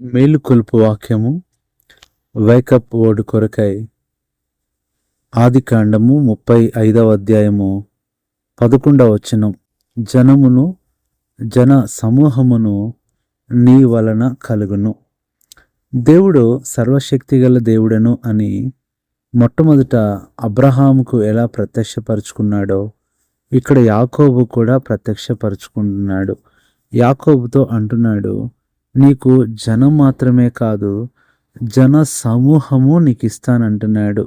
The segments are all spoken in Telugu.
మేలుకొల్పు వాక్యము వైకప్ ఓడు కొరకై ఆది కాండము ముప్పై ఐదవ అధ్యాయము పదకొండవ వచనం. జనమును జన సమూహమును నీ వలన కలుగును. దేవుడు సర్వశక్తిగల దేవుడను అని మొట్టమొదట అబ్రహాముకు ఎలా ప్రత్యక్షపరుచుకున్నాడో ఇక్కడ యాకోబు కూడా ప్రత్యక్షపరుచుకుంటున్నాడు. యాకోబుతో అంటున్నాడు నీకు జనం మాత్రమే కాదు జన సమూహము నీకు ఇస్తానంటున్నాడు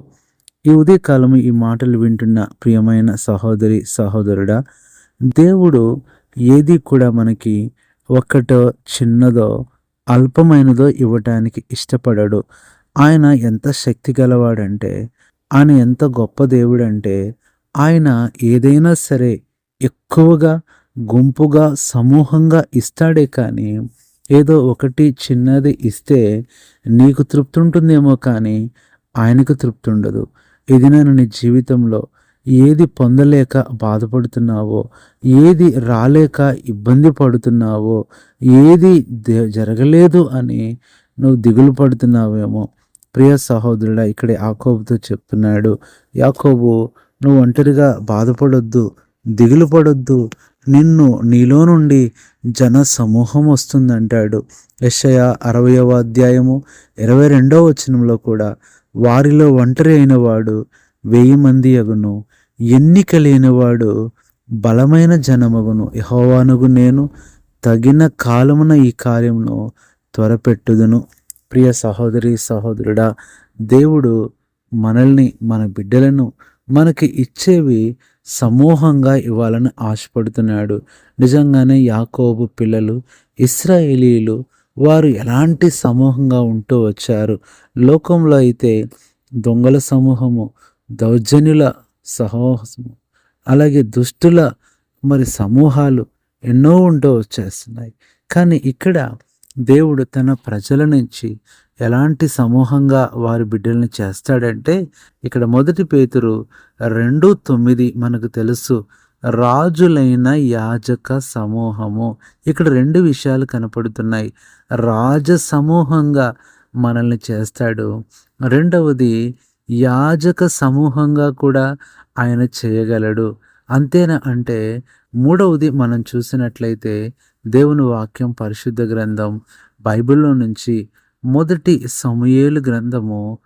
ఈ ఉదయకాలము ఈ మాటలు వింటున్న ప్రియమైన సహోదరి సహోదరుడా దేవుడు ఏది కూడా మనకి ఒక్కటో చిన్నదో అల్పమైనదో ఇవ్వటానికి ఇష్టపడడు. ఆయన ఎంత శక్తి గలవాడంటే ఆయన ఎంత గొప్ప దేవుడంటే ఆయన ఏదైనా సరే ఎక్కువగా గుంపుగా సమూహంగా ఇస్తాడే కానీ ఏదో ఒకటి చిన్నది ఇస్తే నీకు తృప్తి ఉంటుందేమో కానీ ఆయనకు తృప్తి ఉండదు ఇది నేను నీ జీవితంలో ఏది పొందలేక బాధపడుతున్నావో ఏది రాలేక ఇబ్బంది పడుతున్నావో ఏది జరగలేదు అని నువ్వు దిగులు పడుతున్నావేమో. ప్రియ సహోదరుడా ఇక్కడ యాకోబుతో చెప్తున్నాడు యాకోబు నువ్వు ఒంటరిగా బాధపడొద్దు దిగులు పడొద్దు నిన్ను నీలో నుండి జన సమూహం వస్తుందంటాడు. యశయ అరవయవ అధ్యాయము ఇరవై రెండవ వచనంలో కూడా వారిలో ఒంటరి అయిన వాడు వెయ్యి మంది అగును. ఎన్నిక లేనివాడు బలమైన జనమగును. యహోవానుగు నేను తగిన కాలమున ఈ కార్యమును త్వరపెట్టుదును. ప్రియ సహోదరి సహోదరుడా దేవుడు మనల్ని మన బిడ్డలను మనకి ఇచ్చేవి సమూహంగా ఇవ్వాలని ఆశపడుతున్నాడు. నిజంగానే యాకోబు పిల్లలు ఇస్రాయేలీలు వారు ఎలాంటి సమూహంగా ఉంటూ వచ్చారు? లోకంలో అయితే దొంగల సమూహము దౌర్జన్యుల సమూహము అలాగే దుష్టుల మరి సమూహాలు ఎన్నో ఉంటూ వచ్చేస్తున్నాయి. కానీ ఇక్కడ దేవుడు తన ప్రజల నుంచి ఎలాంటి సమూహంగా వారి బిడ్డల్ని చేస్తాడంటే ఇక్కడ మొదటి పేతురు రెండు తొమ్మిది మనకు తెలుసు. రాజులైన యాజక సమూహము. ఇక్కడ రెండు విషయాలు కనపడుతున్నాయి. రాజ సమూహంగా మనల్ని చేస్తాడు. రెండవది యాజక సమూహంగా కూడా ఆయన చేయగలడు. అంతేనా అంటే మూడవది మనం చూసినట్లయితే దేవుని వాక్యం పరిశుద్ధ గ్రంథం బైబిల్లో నుంచి మొదటి సమయేలు గ్రంథము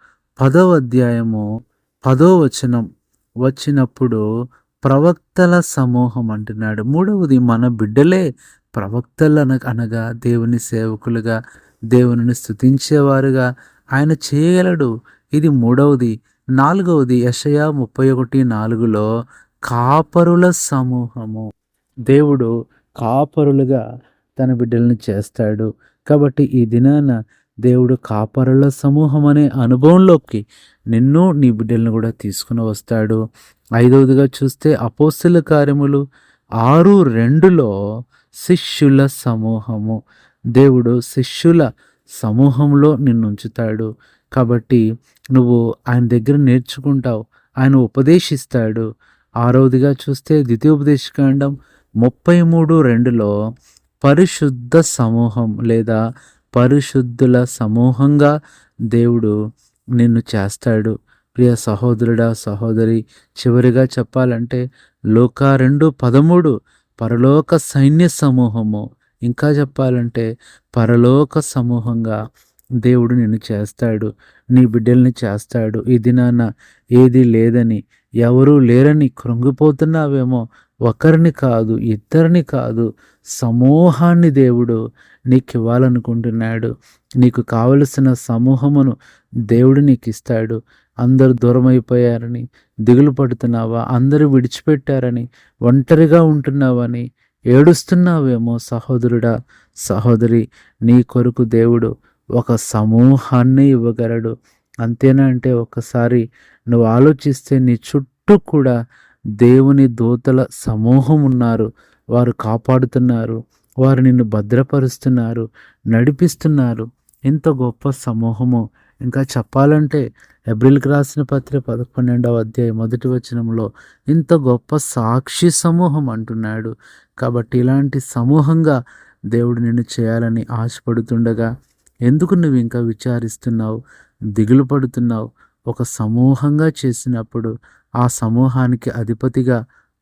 పదవ అధ్యాయము పదో వచనం వచ్చినప్పుడు ప్రవక్తల సమూహం అంటున్నాడు. మూడవది మన బిడ్డలే ప్రవక్తలు అన అనగా దేవుని సేవకులుగా దేవుని స్థుతించేవారుగా ఆయన చేయగలడు. ఇది మూడవది. నాలుగవది యషయా ముప్పై ఒకటి నాలుగులో కాపరుల సమూహము. దేవుడు కాపరులుగా తన బిడ్డలను చేస్తాడు. కాబట్టి ఈ దినాన దేవుడు కాపరుల సమూహం అనే అనుభవంలోకి నిన్ను నీ బిడ్డలను కూడా తీసుకుని వస్తాడు. ఐదవదిగా చూస్తే అపోస్తుల కార్యములు ఆరు రెండులో శిష్యుల సమూహము. దేవుడు శిష్యుల సమూహంలో నిన్ను ఉంచుతాడు కాబట్టి నువ్వు ఆయన దగ్గర నేర్చుకుంటావు. ఆయన ఉపదేశిస్తాడు. ఆరవదిగా చూస్తే ద్వితీయోపదేశకాండం ముప్పై మూడు రెండులో పరిశుద్ధ సమూహం లేదా పరిశుద్ధుల సమూహంగా దేవుడు నిన్ను చేస్తాడు. ప్రియ సహోదరుడా సహోదరి చివరిగా చెప్పాలంటే లోక రెండు పదమూడు పరలోక సైన్య సమూహము. ఇంకా చెప్పాలంటే పరలోక సమూహంగా దేవుడు నిన్ను చేస్తాడు. నీ బిడ్డల్ని చేస్తాడు. ఈ దినాన ఏది లేదని ఎవరూ లేరని కృంగిపోతున్నావేమో ఒకరిని కాదు ఇద్దరిని కాదు సమూహాన్ని దేవుడు నీకు ఇవ్వాలనుకుంటున్నాడు నీకు కావలసిన సమూహమును దేవుడు నీకు ఇస్తాడు అందరు దూరమైపోయారని దిగులు పడుతున్నావా? అందరూ విడిచిపెట్టారని ఒంటరిగా ఉంటున్నావని ఏడుస్తున్నావేమో సహోదరుడా? సహోదరి నీ కొరకు దేవుడు ఒక సమూహాన్ని ఇవ్వగలడు. అంతేనా అంటే ఒకసారి నువ్వు ఆలోచిస్తే నీ చుట్టూ కూడా దేవుని దూతల సమూహం ఉన్నారు. వారు కాపాడుతున్నారు. వారు నిన్ను భద్రపరుస్తున్నారు. నడిపిస్తున్నారు. ఎంత గొప్ప సమూహము. ఇంకా చెప్పాలంటే ఎబ్రిల్కి రాసిన పత్రిక పదకొండవ అధ్యాయ మొదటి వచనంలో ఇంత గొప్ప సాక్షి సమూహం అంటున్నాడు. కాబట్టి ఇలాంటి సమూహంగా దేవుడు నిన్ను చేయాలని ఆశపడుతుండగా ఎందుకు నువ్వు ఇంకా విచారిస్తున్నావు? దిగులు పడుతున్నావు. ఒక సమూహంగా చేసినప్పుడు ఆ సమూహానికి అధిపతిగా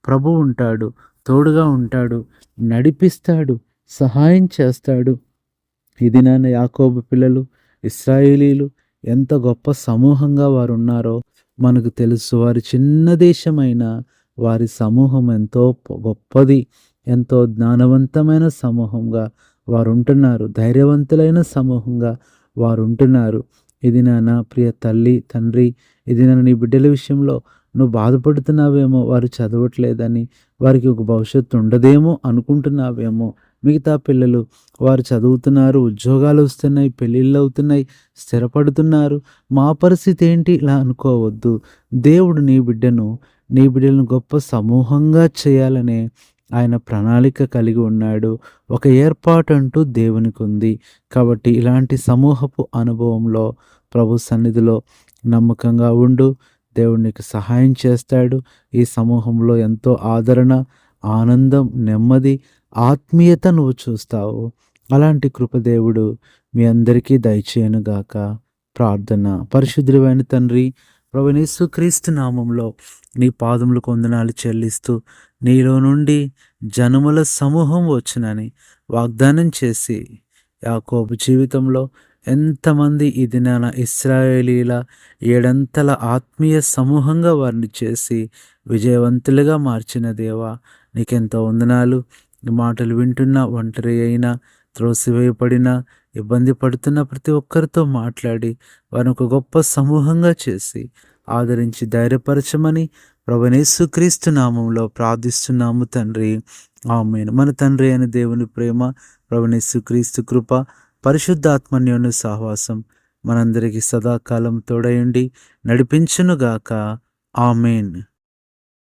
ప్రభు ఉంటాడు తోడుగా ఉంటాడు నడిపిస్తాడు సహాయం చేస్తాడు. ఇది నాన్న యాకోబు పిల్లలు ఇస్రాయేలీలు ఎంత గొప్ప సమూహంగా వారు ఉన్నారో మనకు తెలుసు. వారి చిన్న దేశమైన వారి సమూహం ఎంతో గొప్పది ఎంతో జ్ఞానవంతమైన సమూహంగా వారు ఉంటున్నారు ధైర్యవంతులైన సమూహంగా వారు ఉంటున్నారు ఇది నాన్న ప్రియ తల్లి తండ్రి ఇది నా నీ బిడ్డల విషయంలో నువ్వు బాధపడుతున్నావేమో వారు చదవట్లేదని వారికి ఒక భవిష్యత్తు ఉండదేమో అనుకుంటున్నావేమో. మిగతా పిల్లలు వారు చదువుతున్నారు ఉద్యోగాలు వస్తున్నాయి పెళ్ళిళ్ళు అవుతున్నాయి స్థిరపడుతున్నారు. మా పరిస్థితి ఏంటి ఇలా అనుకోవద్దు. దేవుడు నీ బిడ్డను నీ బిడ్డలను గొప్ప సమూహంగా చేయాలనే ఆయన ప్రణాళిక కలిగి ఉన్నాడు. ఒక ఏర్పాటు అంటూ దేవునికి ఉంది కాబట్టి ఇలాంటి సమూహపు అనుభవంలో ప్రభు సన్నిధిలో నమ్మకంగా ఉండు. దేవుడు నీకు సహాయం చేస్తాడు. ఈ సమూహంలో ఎంతో ఆదరణ ఆనందం నెమ్మది ఆత్మీయత నువ్వు చూస్తావు. అలాంటి కృపదేవుడు మీ అందరికీ దయచేయనుగాక. ప్రార్థన. పరిశుద్ధులైన తండ్రి ప్రభునేసు క్రీస్తు నామంలో నీ పాదములు కొందనాలు చెల్లిస్తూ నీలో నుండి జనముల సమూహం వచ్చునని వాగ్దానం చేసి యాకోబు జీవితంలో ఎంతమంది ఈ దినాన ఇస్రాయేలీల ఏడంతల ఆత్మీయ సమూహంగా వారిని చేసి విజయవంతులుగా మార్చిన దేవా నీకెంతో వందనాలు. మాటలు వింటున్న ఒంటరి అయినా త్రోసివేయబడిన ఇబ్బంది పడుతున్న ప్రతి ఒక్కరితో మాట్లాడి వారిని ఒక గొప్ప సమూహంగా చేసి ఆదరించి ధైర్యపరచమని ప్రభనేసుక్రీస్తు నామంలో ప్రార్థిస్తున్నాము తండ్రి. ఆమెను. మన తండ్రి అయిన దేవుని ప్రేమ ప్రభనేసుక్రీస్తు కృప పరిశుద్ధాత్మన్యోని సహవాసం మనందరికీ సదాకాలం తోడయండి నడిపించునుగాక. ఆమెన్.